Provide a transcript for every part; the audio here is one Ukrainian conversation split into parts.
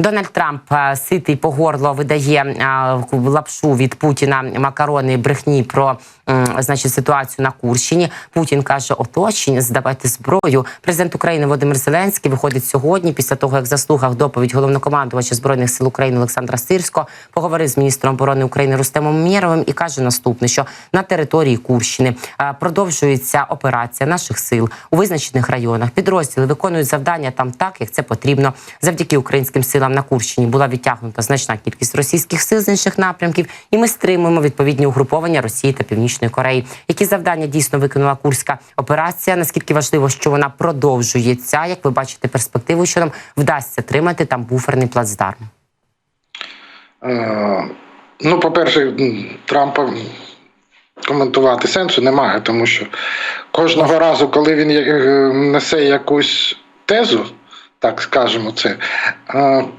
Дональд Трамп е, ситий по горло видає е, лапшу від Путіна макарони брехні про значить ситуацію на Курщині. Путін каже: оточення, здавайте зброю. Президент України Володимир Зеленський виходить сьогодні, після того як заслухав доповідь головнокомандувача збройних сил України Олександра Сирського, поговорив з міністром оборони України Рустемом Мєровим і каже наступне: що на території Курщини е, продовжується операція наших сил у визначених районах. Підрозділи виконують завдання там так, як це потрібно. Завдяки українським силам на Курщині була відтягнута значна кількість російських сил з інших напрямків, і ми стримуємо відповідні угруповання Росії та Північної Кореї. Які завдання дійсно виконала курська операція? Наскільки важливо, що вона продовжується? Як ви бачите перспективу, що нам вдасться тримати там буферний плацдарм? Е, Ну, по-перше, Трампа коментувати сенсу немає, тому що кожного разу, коли він е, несе якусь тезу, так скажемо це,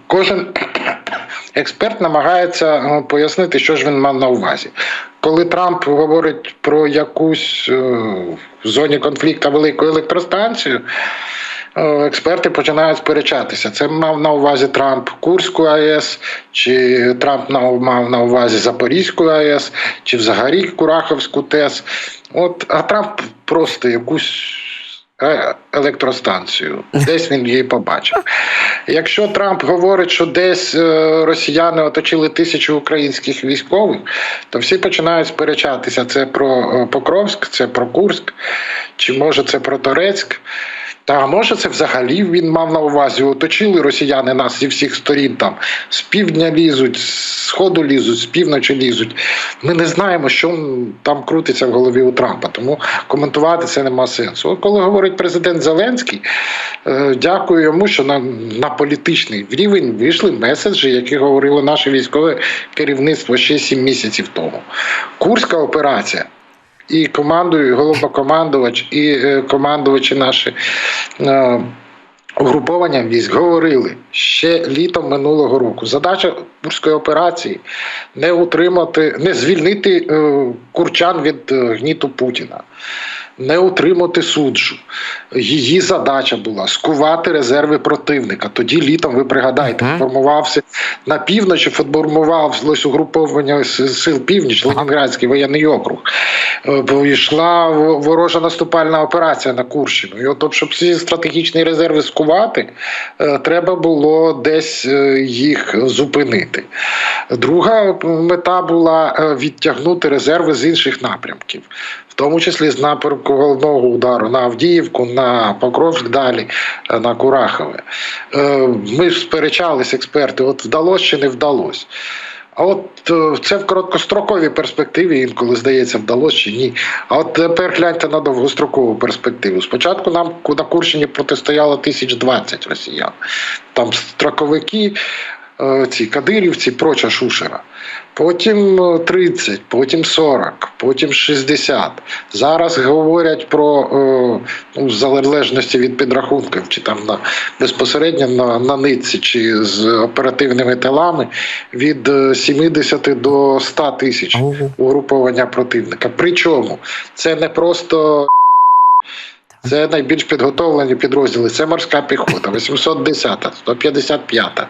кожен експерт намагається пояснити, що ж він мав на увазі. Коли Трамп говорить про якусь е, в зоні конфлікту велику електростанцію, е, експерти починають сперечатися. Це мав на увазі Трамп Курську АЕС, чи Трамп мав на увазі Запорізьку АЕС, чи взагалі Кураховську ТЕС. От, а Трамп просто якусь електростанцію. Десь він її побачив. Якщо Трамп говорить, що десь е, росіяни оточили тисячу українських військових, то всі починають сперечатися: це про е, Покровськ, це про Курськ, чи може це про Торецьк. Та може це взагалі він мав на увазі. Оточили росіяни нас зі всіх сторін там з півдня лізуть, з сходу лізуть, з півночі лізуть. Ми не знаємо, що там крутиться в голові у Трампа, тому коментувати це нема сенсу. Коли говорить президент Зеленський, е, дякую йому, що на, на політичний рівень вийшли меседжі, які говорило наше військове керівництво ще сім місяців тому. Курська операція. І командую, і головнокомандувач, і е, командувачі наші е, угруповання військ говорили ще літом минулого року. Задача бурської операції не утримати, не звільнити е, курчан від гніту Путіна, не утримати суджу. Її задача була скувати резерви противника. Тоді літом, ви пригадаєте, Мгм. формувався на півночі, формувалось угруповання сил північ, Ленінградський воєнний округ. Е, йшла ворожа наступальна операція на Курщину. І от, щоб ці стратегічні резерви скувати, е, треба було десь е, їх зупинити. Друга мета була відтягнути резерви з інших напрямків, в тому числі з напрямку головного удару на Авдіївку, на Покровськ далі, е, на Курахове. Е, Ми сперечались, експерти, от вдалося чи не вдалося. А от е, це в короткостроковій перспективі інколи здається, вдалося чи ні. А от тепер гляньте на довгострокову перспективу. Спочатку нам на Курщині протистояло 1020 росіян. Там строковики, ці кадирівці, проча шушера. Потім е, 30, потім 40, потім 60. Зараз говорять про е, ну, в залежності від підрахунків, чи там на безпосередньо на, на нитці, чи з оперативними тилами від е, 70 до 100 тисяч угруповання противника. Причому це не просто. Це найбільш підготовлені підрозділи. Це морська піхота, 810, 155,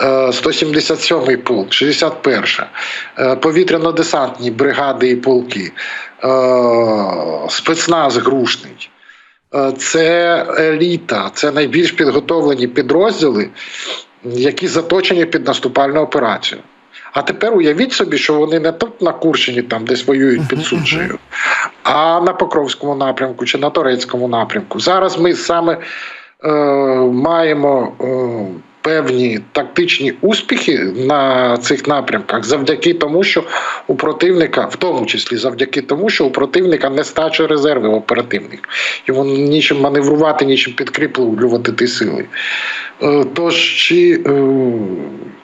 е, 177 полк, 61, е, повітряно-десантні бригади і полки, е, спецназ грушний. Е, Це еліта, це найбільш підготовлені підрозділи, які заточені під наступальну операцію. А тепер уявіть собі, що вони не тут на Курщині, там десь воюють під суджею, а на Покровському напрямку чи на Торецькому напрямку. Зараз ми саме е, маємо е, певні тактичні успіхи на цих напрямках завдяки тому, що у противника, в тому числі завдяки тому, що у противника нестача резервів оперативних. Йому нічим маневрувати, нічим підкріплювати ті сили. Е, Тож чи е,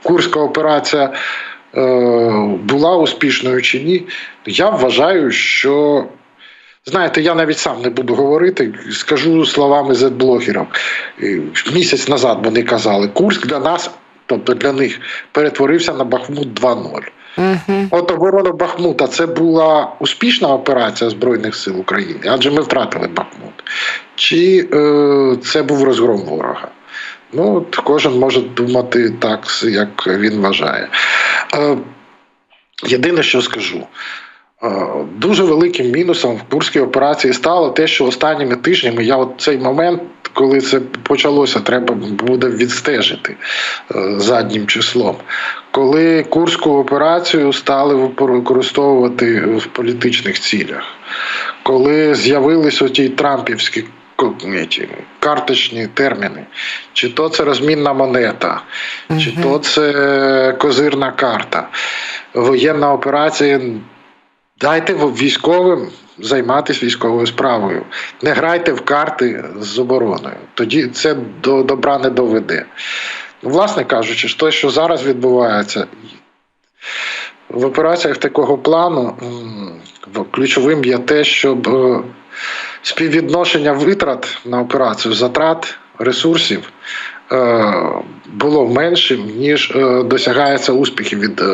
Курська операція е, була успішною чи ні, я вважаю, що. Знаєте, я навіть сам не буду говорити, скажу словами зет-блогерів. Е, Місяць назад вони казали, Курськ для нас, тобто для них, перетворився на Бахмут 2.0. Угу. От оборона Бахмута це була успішна операція Збройних сил України, адже ми втратили Бахмут. Чи е, це був розгром ворога? Ну, от кожен може думати так, як він вважає. Е, єдине, що скажу. Е, Дуже великим мінусом в Курській операції стало те, що останніми тижнями я от цей момент, коли це почалося, треба буде відстежити е, заднім числом. Коли Курську операцію стали використовувати в політичних цілях, коли з'явились оті трампівські карточні терміни, чи то це розмінна монета, чи то це козирна карта, воєнна операція. Дайте військовим займатися військовою справою. Не грайте в карти з обороною. Тоді це до добра не доведе. Власне кажучи, те, що зараз відбувається в операціях такого плану, ключовим є те, щоб е, співвідношення витрат на операцію, затрат ресурсів було меншим, ніж е, досягається успіхів від е,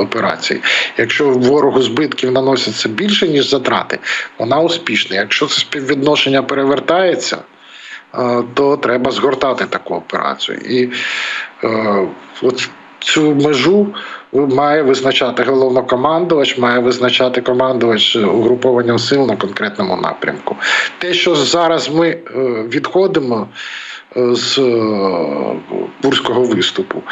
операції. Якщо ворогу збитків наноситься більше, ніж затрати, вона успішна. Якщо це співвідношення перевертається, е, то треба згортати таку операцію. І е, от цю межу має визначати головнокомандувач, має визначати командувач угрупованням сил на конкретному напрямку. Те, що зараз ми е, відходимо е, з Бурського виступу,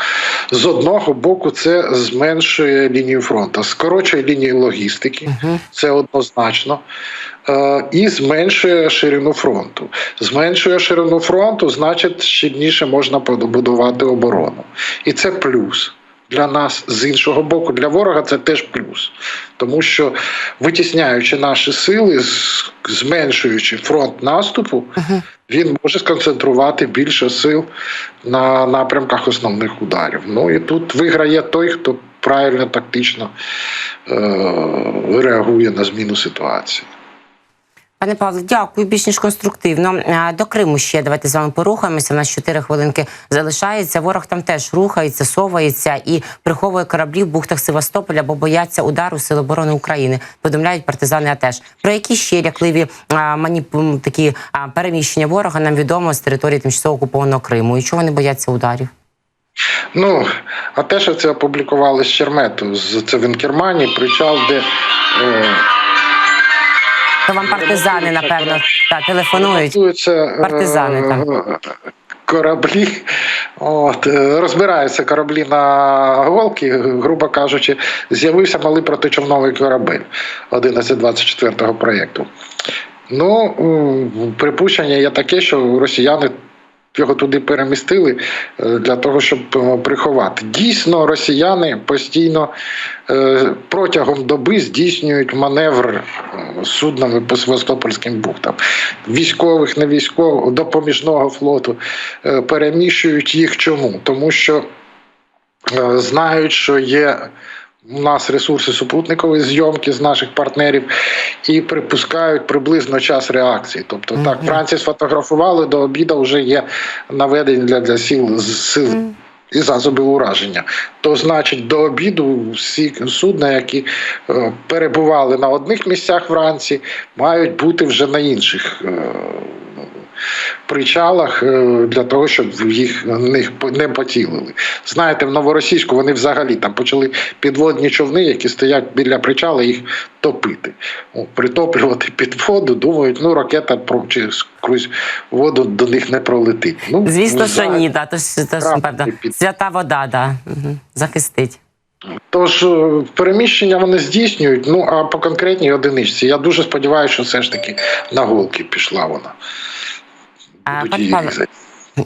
з одного боку, це зменшує лінію фронту, скорочує лінію логістики, це однозначно. Е, І зменшує ширину фронту. Зменшує ширину фронту, значить, щільніше можна побудувати оборону. І це плюс. Для нас з іншого боку, для ворога це теж плюс, тому що витісняючи наші сили, зменшуючи фронт наступу, він може сконцентрувати більше сил на напрямках основних ударів. Ну і тут виграє той, хто правильно тактично е- реагує на зміну ситуації. Пане Павло, дякую, більш ніж конструктивно. Е, До Криму ще давайте з вами порухаємося. У нас 4 хвилинки залишається. Ворог там теж рухається, совається і приховує кораблі в бухтах Севастополя, бо бояться удару Сил оборони України. Повідомляють партизани. АТЕШ. про які ще лякливі а, маніп... такі а, переміщення ворога нам відомо з території тимчасово окупованого Криму. І чого вони бояться ударів? Ну, а те, що це опублікували з Чермету з Цивінкермані, причал, де е, То вам партизани, напевно, та, телефонують. Е, Партизани там. Кораблі, от, е, розбираються кораблі на голки, грубо кажучи, з'явився малий протичовновий корабель 1124-го проєкту. Ну, припущення є таке, що росіяни його туди перемістили е, для того, щоб е, приховати. Дійсно, росіяни постійно е, протягом доби здійснюють маневр суднами по Севастопольським бухтам. Військових, не військових, допоміжного флоту переміщують їх чому? Тому що знають, що є. У нас ресурси супутникової зйомки з наших партнерів і припускають приблизно час реакції. Тобто, так, Франції сфотографували до обіду вже є наведення для, для сил з- сил. І засобів ураження. То значить, до обіду всі судна, які е, перебували на одних місцях вранці, мають бути вже на інших е, причалах е, для того, щоб їх них не поцілили. Знаєте, в новоросійську вони взагалі там почали підводні човни, які стоять біля причала, їх топити. Притоплювати під воду, думають, ну ракета про через крізь воду до них не пролетить. Ну Звісно, що ні, да, то ж, то ж, Правда, під- свята вода, да, угу. захистить. Тож е, переміщення вони здійснюють. Ну а по конкретній одиничці. Я дуже сподіваюся, що все ж таки на голки пішла вона. Павло.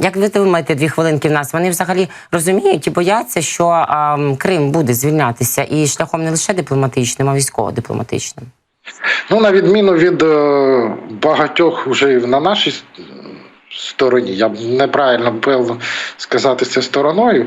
Як ви думаєте, дві хвилинки в нас? Вони взагалі розуміють і бояться, що а, Крим буде звільнятися і шляхом не лише дипломатичним, а військово-дипломатичним. Ну, на відміну від е, багатьох вже на нашій стороні, я б неправильно певно сказати це стороною.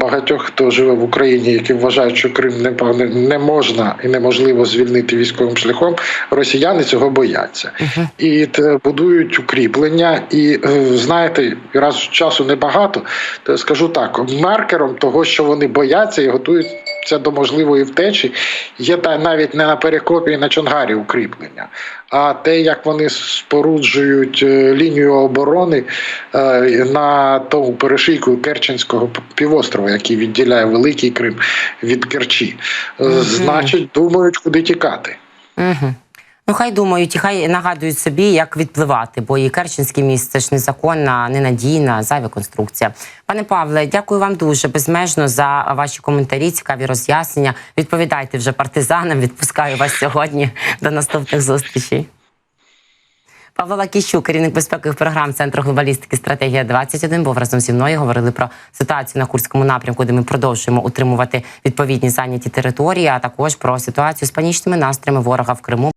Багатьох, хто живе в Україні, які вважають, що Крим не, не- не можна і неможливо звільнити військовим шляхом, росіяни цього бояться. І те, будують укріплення. І е, знаєте, раз часу небагато, то я скажу так: маркером того, що вони бояться і готують готуватися до можливої втечі. Є та навіть не на перекопі і на Чонгарі укріплення, а те, як вони споруджують е, лінію оборони е, на тому перешийку Керченського півострова, який відділяє Великий Крим від Керчі. Е, Значить, думають, куди тікати. Угу. Ну, хай думають і хай нагадують собі, як відпливати, бо і Керченський міст це ж незаконна, ненадійна, зайва конструкція. Пане Павле, дякую вам дуже безмежно за ваші коментарі, цікаві роз'яснення. Відповідайте вже партизанам. Відпускаю вас сьогодні. До наступних зустрічей. Павло Лакіщук, керівник безпекових програм Центру глобалістики стратегія 21 був разом зі мною. Говорили про ситуацію на Курському напрямку, де ми продовжуємо утримувати відповідні зайняті території, а також про ситуацію з панічними настроями ворога в Криму.